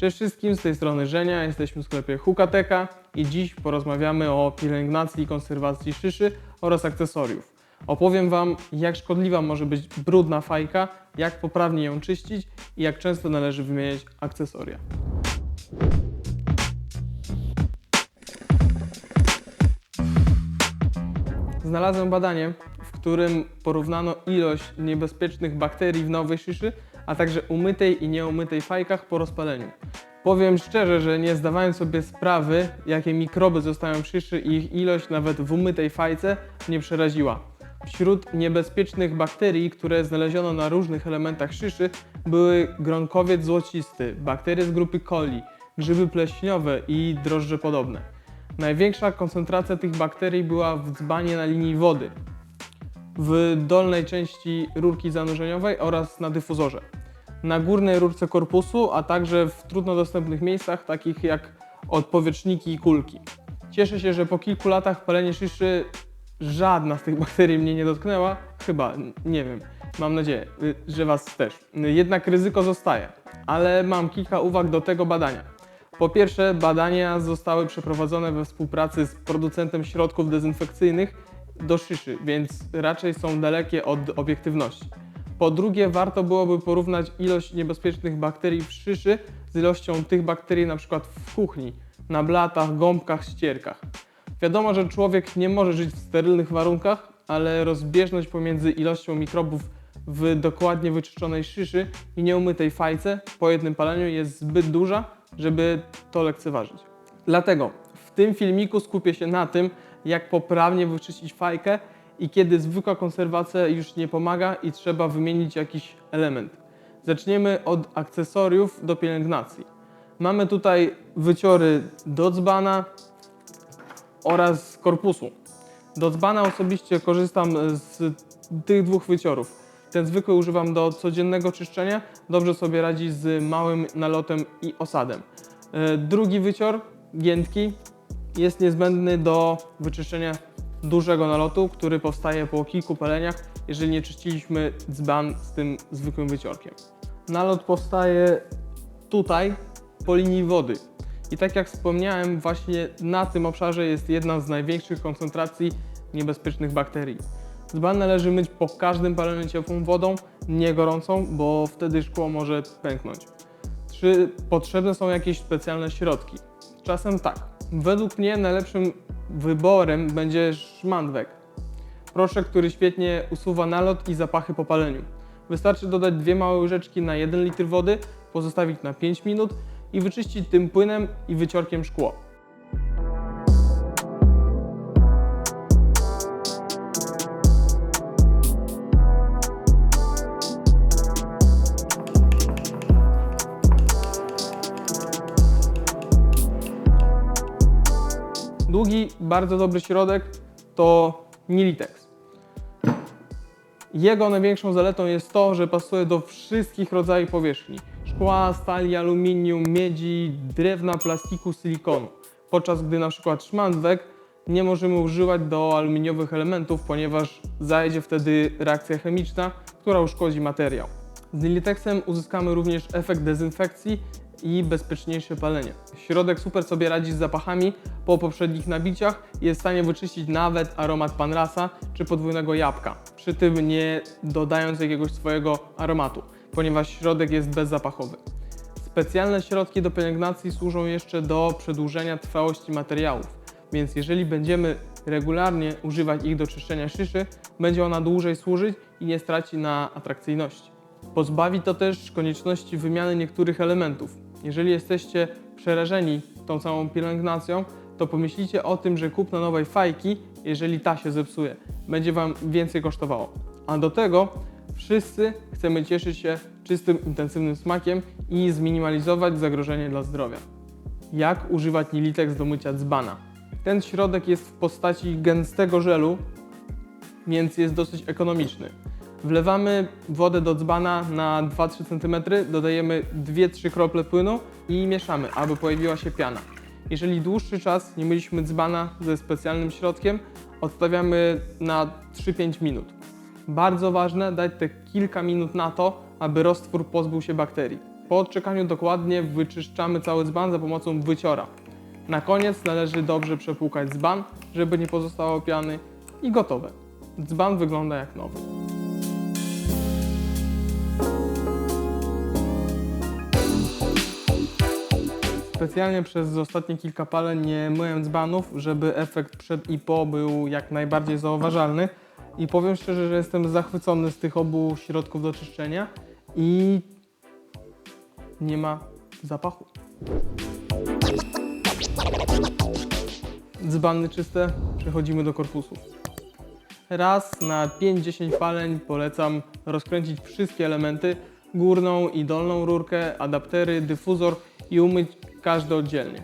Cześć wszystkim, z tej strony Żenia, jesteśmy w sklepie Hukateka i dziś porozmawiamy o pielęgnacji i konserwacji szyszy oraz akcesoriów. Opowiem Wam, jak szkodliwa może być brudna fajka, jak poprawnie ją czyścić i jak często należy wymieniać akcesoria. Znalazłem badanie, w którym porównano ilość niebezpiecznych bakterii w nowej szyszy, a także umytej i nieumytej fajkach po rozpaleniu. Powiem szczerze, że nie zdawałem sobie sprawy, jakie mikroby zostają w szyszy i ich ilość nawet w umytej fajce mnie przeraziła. Wśród niebezpiecznych bakterii, które znaleziono na różnych elementach szyszy, były gronkowiec złocisty, bakterie z grupy coli, grzyby pleśniowe i drożdże podobne. Największa koncentracja tych bakterii była w dzbanie na linii wody, w dolnej części rurki zanurzeniowej oraz na dyfuzorze. Na górnej rurce korpusu, a także w trudno dostępnych miejscach, takich jak odpowietrzniki i kulki. Cieszę się, że po kilku latach palenia szyszy żadna z tych bakterii mnie nie dotknęła. Chyba, nie wiem. Mam nadzieję, y, że Was też. Jednak ryzyko zostaje, ale mam kilka uwag do tego badania. Po pierwsze, badania zostały przeprowadzone we współpracy z producentem środków dezynfekcyjnych do szyszy, więc raczej są dalekie od obiektywności. Po drugie, warto byłoby porównać ilość niebezpiecznych bakterii w szyszy z ilością tych bakterii na przykład w kuchni, na blatach, gąbkach, ścierkach. Wiadomo, że człowiek nie może żyć w sterylnych warunkach, ale rozbieżność pomiędzy ilością mikrobów w dokładnie wyczyszczonej szyszy i nieumytej fajce po jednym paleniu jest zbyt duża, żeby to lekceważyć. Dlatego w tym filmiku skupię się na tym, jak poprawnie wyczyścić fajkę i kiedy zwykła konserwacja już nie pomaga i trzeba wymienić jakiś element. Zaczniemy od akcesoriów do pielęgnacji. Mamy tutaj wyciory do dzbana oraz korpusu. Do dzbana osobiście korzystam z tych dwóch wyciorów. Ten zwykły używam do codziennego czyszczenia, dobrze sobie radzi z małym nalotem i osadem. E, Drugi wycior, giętki, jest niezbędny do wyczyszczenia dużego nalotu, który powstaje po kilku paleniach, jeżeli nie czyściliśmy dzban z tym zwykłym wyciorkiem. Nalot powstaje tutaj, po linii wody. I tak jak wspomniałem, właśnie na tym obszarze jest jedna z największych koncentracji niebezpiecznych bakterii. Dzban należy myć po każdym paleniu ciepłą wodą, nie gorącą, bo wtedy szkło może pęknąć. Czy potrzebne są jakieś specjalne środki? Czasem tak. Według mnie najlepszym wyborem będzie szmandwek. Proszek, który świetnie usuwa nalot i zapachy po paleniu. Wystarczy dodać dwie małe łyżeczki na 1 litr wody, pozostawić na 5 minut i wyczyścić tym płynem i wyciorkiem szkło. Długi, bardzo dobry środek to Nilitex. Jego największą zaletą jest to, że pasuje do wszystkich rodzajów powierzchni. Szkła, stali, aluminium, miedzi, drewna, plastiku, silikonu. Podczas gdy na przykład szmandwek nie możemy używać do aluminiowych elementów, ponieważ zajdzie wtedy reakcja chemiczna, która uszkodzi materiał. Z Nilitexem uzyskamy również efekt dezynfekcji i bezpieczniejsze palenie. Środek super sobie radzi z zapachami po poprzednich nabiciach i jest w stanie wyczyścić nawet aromat panrasa czy podwójnego jabłka, przy tym nie dodając jakiegoś swojego aromatu, ponieważ środek jest bezzapachowy. Specjalne środki do pielęgnacji służą jeszcze do przedłużenia trwałości materiałów, więc jeżeli będziemy regularnie używać ich do czyszczenia szyszy, będzie ona dłużej służyć i nie straci na atrakcyjności. Pozbawi to też konieczności wymiany niektórych elementów. Jeżeli jesteście przerażeni tą całą pielęgnacją, to pomyślicie o tym, że kupno nowej fajki, jeżeli ta się zepsuje, będzie Wam więcej kosztowało. A do tego wszyscy chcemy cieszyć się czystym, intensywnym smakiem i zminimalizować zagrożenie dla zdrowia. Jak używać Nilitex do mycia dzbana? Ten środek jest w postaci gęstego żelu, więc jest dosyć ekonomiczny. Wlewamy wodę do dzbana na 2-3 cm, dodajemy 2-3 krople płynu i mieszamy, aby pojawiła się piana. Jeżeli dłuższy czas nie myliśmy dzbana ze specjalnym środkiem, odstawiamy na 3-5 minut. Bardzo ważne dać te kilka minut na to, aby roztwór pozbył się bakterii. Po odczekaniu dokładnie wyczyszczamy cały dzban za pomocą wyciora. Na koniec należy dobrze przepłukać dzban, żeby nie pozostało piany i gotowe. Dzban wygląda jak nowy. Specjalnie przez ostatnie kilka paleń nie myłem dzbanów, żeby efekt przed i po był jak najbardziej zauważalny. I powiem szczerze, że jestem zachwycony z tych obu środków do czyszczenia i nie ma zapachu. Dzbany czyste, przechodzimy do korpusu. Raz na 5-10 paleń polecam rozkręcić wszystkie elementy, górną i dolną rurkę, adaptery, dyfuzor i umyć każdy oddzielnie.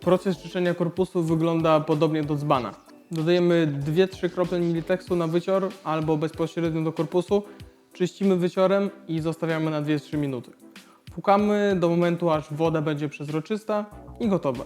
Proces czyszczenia korpusu wygląda podobnie do dzbana. Dodajemy 2-3 krople Militexu na wycior albo bezpośrednio do korpusu, czyścimy wyciorem i zostawiamy na 2-3 minuty. Pukamy do momentu, aż woda będzie przezroczysta i gotowe.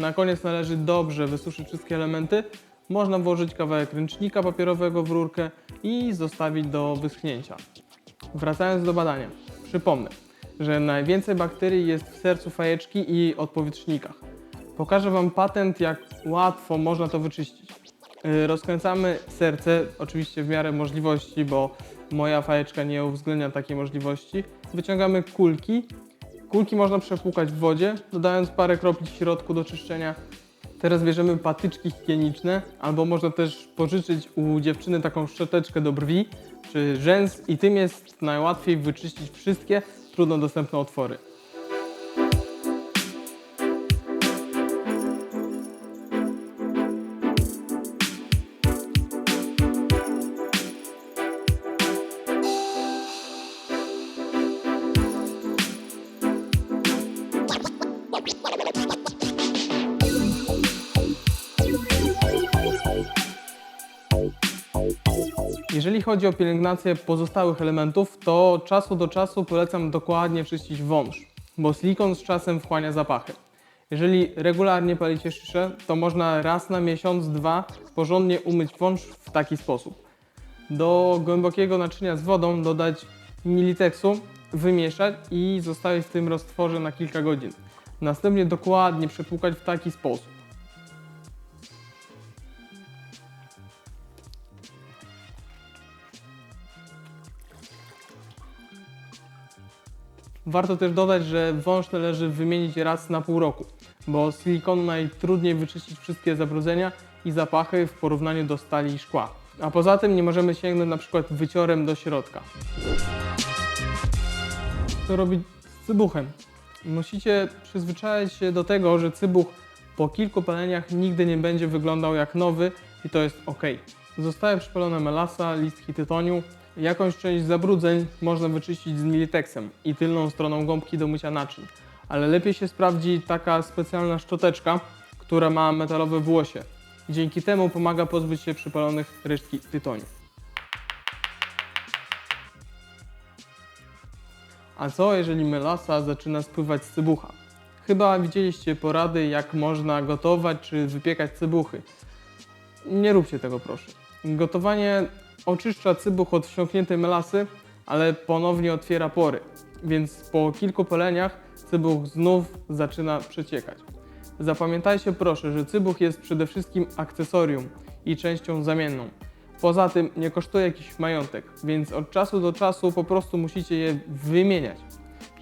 Na koniec należy dobrze wysuszyć wszystkie elementy. Można włożyć kawałek ręcznika papierowego w rurkę i zostawić do wyschnięcia. Wracając do badania, przypomnę, że najwięcej bakterii jest w sercu fajeczki i odpowietrznikach. Pokażę Wam patent, jak łatwo można to wyczyścić. Yy, Rozkręcamy serce, oczywiście w miarę możliwości, bo moja fajeczka nie uwzględnia takiej możliwości. Wyciągamy kulki Kulki można przepłukać w wodzie, dodając parę kropli środku do czyszczenia. Teraz bierzemy patyczki higieniczne, albo można też pożyczyć u dziewczyny taką szczoteczkę do brwi czy rzęs i tym jest najłatwiej wyczyścić wszystkie trudno dostępne otwory. Jeżeli chodzi o pielęgnację pozostałych elementów, to czasu do czasu polecam dokładnie czyścić wąż, bo silikon z czasem wchłania zapachy. Jeżeli regularnie palicie szyszę, to można raz na miesiąc, dwa porządnie umyć wąż w taki sposób. Do głębokiego naczynia z wodą dodać militexu, wymieszać i zostawić w tym roztworze na kilka godzin. Następnie dokładnie przepłukać w taki sposób. Warto też dodać, że wąż należy wymienić raz na pół roku, bo z silikonu najtrudniej wyczyścić wszystkie zabrudzenia i zapachy w porównaniu do stali i szkła. A poza tym nie możemy sięgnąć na przykład wyciorem do środka. Co robić z cybuchem? Musicie przyzwyczaić się do tego, że cybuch po kilku paleniach nigdy nie będzie wyglądał jak nowy i to jest ok. Zostaje przypalona melasa, listki tytoniu, Jakąś część zabrudzeń można wyczyścić z militexem i tylną stroną gąbki do mycia naczyń, ale lepiej się sprawdzi taka specjalna szczoteczka, która ma metalowe włosie. Dzięki temu pomaga pozbyć się przypalonych resztki tytoniu. A co jeżeli melasa zaczyna spływać z cybucha? Chyba widzieliście porady, jak można gotować czy wypiekać cybuchy. Nie róbcie tego proszę. Gotowanie oczyszcza cybuch od wsiąkniętej melasy, ale ponownie otwiera pory, więc po kilku paleniach cybuch znów zaczyna przeciekać. Zapamiętajcie proszę, że cybuch jest przede wszystkim akcesorium i częścią zamienną. Poza tym nie kosztuje jakiś majątek, więc od czasu do czasu po prostu musicie je wymieniać.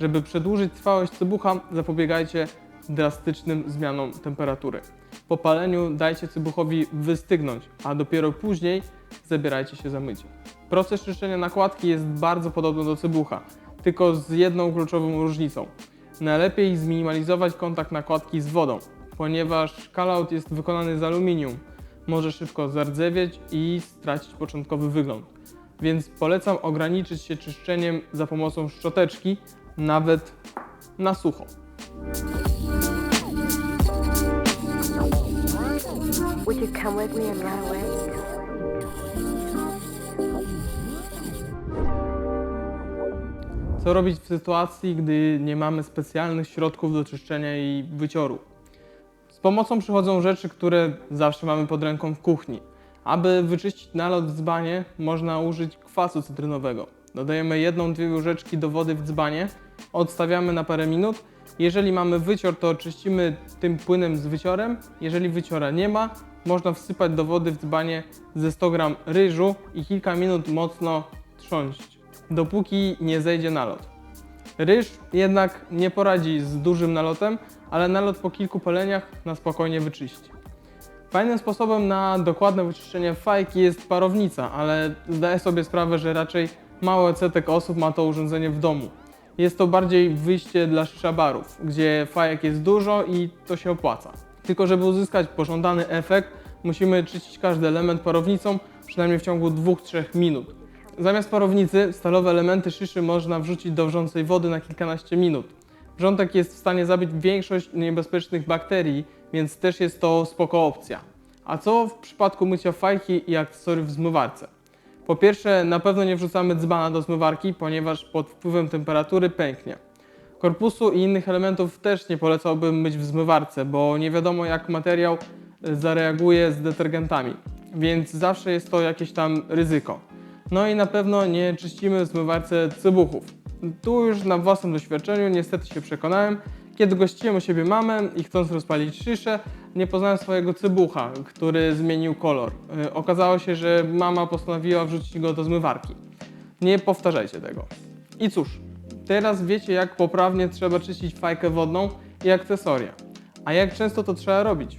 Żeby przedłużyć trwałość cybucha, zapobiegajcie drastycznym zmianom temperatury. Po paleniu dajcie cybuchowi wystygnąć, a dopiero później zabierajcie się za mycie. Proces czyszczenia nakładki jest bardzo podobny do cybucha, tylko z jedną kluczową różnicą. Najlepiej zminimalizować kontakt nakładki z wodą, ponieważ kalaut jest wykonany z aluminium. Może szybko zardzewieć i stracić początkowy wygląd. więc polecam ograniczyć się czyszczeniem za pomocą szczoteczki, nawet na sucho. Would you come with me and run away? Co robić w sytuacji, gdy nie mamy specjalnych środków do czyszczenia i wycioru? Z pomocą przychodzą rzeczy, które zawsze mamy pod ręką w kuchni. Aby wyczyścić nalot w dzbanie, można użyć kwasu cytrynowego. Dodajemy jedną, dwie łyżeczki do wody w dzbanie, odstawiamy na parę minut. Jeżeli mamy wycior, to czyścimy tym płynem z wyciorem. Jeżeli wyciora nie ma, można wsypać do wody w dzbanie ze 100 g ryżu i kilka minut mocno trząść, dopóki nie zejdzie nalot. Ryż jednak nie poradzi z dużym nalotem, ale nalot po kilku paleniach na spokojnie wyczyści. Fajnym sposobem na dokładne wyczyszczenie fajki jest parownica, ale zdaję sobie sprawę, że raczej mały odsetek osób ma to urządzenie w domu. Jest to bardziej wyjście dla shishabarów, gdzie fajek jest dużo i to się opłaca. Tylko żeby uzyskać pożądany efekt, musimy czyścić każdy element parownicą przynajmniej w ciągu 2-3 minut. Zamiast parownicy, stalowe elementy szyszy można wrzucić do wrzącej wody na kilkanaście minut. Wrzątek jest w stanie zabić większość niebezpiecznych bakterii, więc też jest to spoko opcja. A co w przypadku mycia fajki i akcesoriów w zmywarce? Po pierwsze, na pewno nie wrzucamy dzbana do zmywarki, ponieważ pod wpływem temperatury pęknie. Korpusu i innych elementów też nie polecałbym myć w zmywarce, bo nie wiadomo jak materiał e, zareaguje z detergentami, więc zawsze jest to jakieś tam ryzyko. No i na pewno nie czyścimy w zmywarce cybuchów. Tu już na własnym doświadczeniu niestety się przekonałem, kiedy gościłem u siebie mamę i chcąc rozpalić szyszę, nie poznałem swojego cybucha, który zmienił kolor. Yy, Okazało się, że mama postanowiła wrzucić go do zmywarki. Nie powtarzajcie tego. I cóż, teraz wiecie jak poprawnie trzeba czyścić fajkę wodną i akcesoria. A jak często to trzeba robić?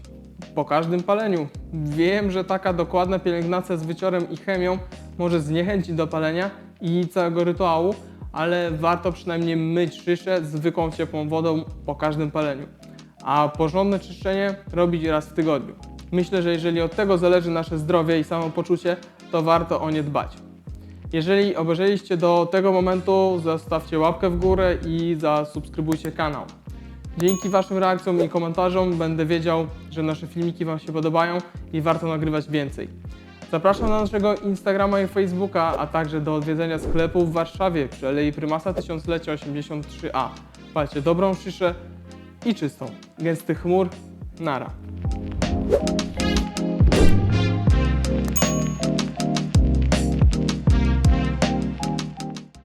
Po każdym paleniu. Wiem, że taka dokładna pielęgnacja z wyciorem i chemią może zniechęcić do palenia i całego rytuału, ale warto przynajmniej myć szyszę zwykłą ciepłą wodą po każdym paleniu. A porządne czyszczenie robić raz w tygodniu. Myślę, że jeżeli od tego zależy nasze zdrowie i samopoczucie, to warto o nie dbać. Jeżeli obejrzeliście do tego momentu, zostawcie łapkę w górę i zasubskrybujcie kanał. Dzięki Waszym reakcjom i komentarzom będę wiedział, że nasze filmiki Wam się podobają i warto nagrywać więcej. Zapraszam na naszego Instagrama i Facebooka, a także do odwiedzenia sklepu w Warszawie przy Alei Prymasa Tysiąclecia 83A. Palcie dobrą szyszę i czystą. Gęstych chmur, nara.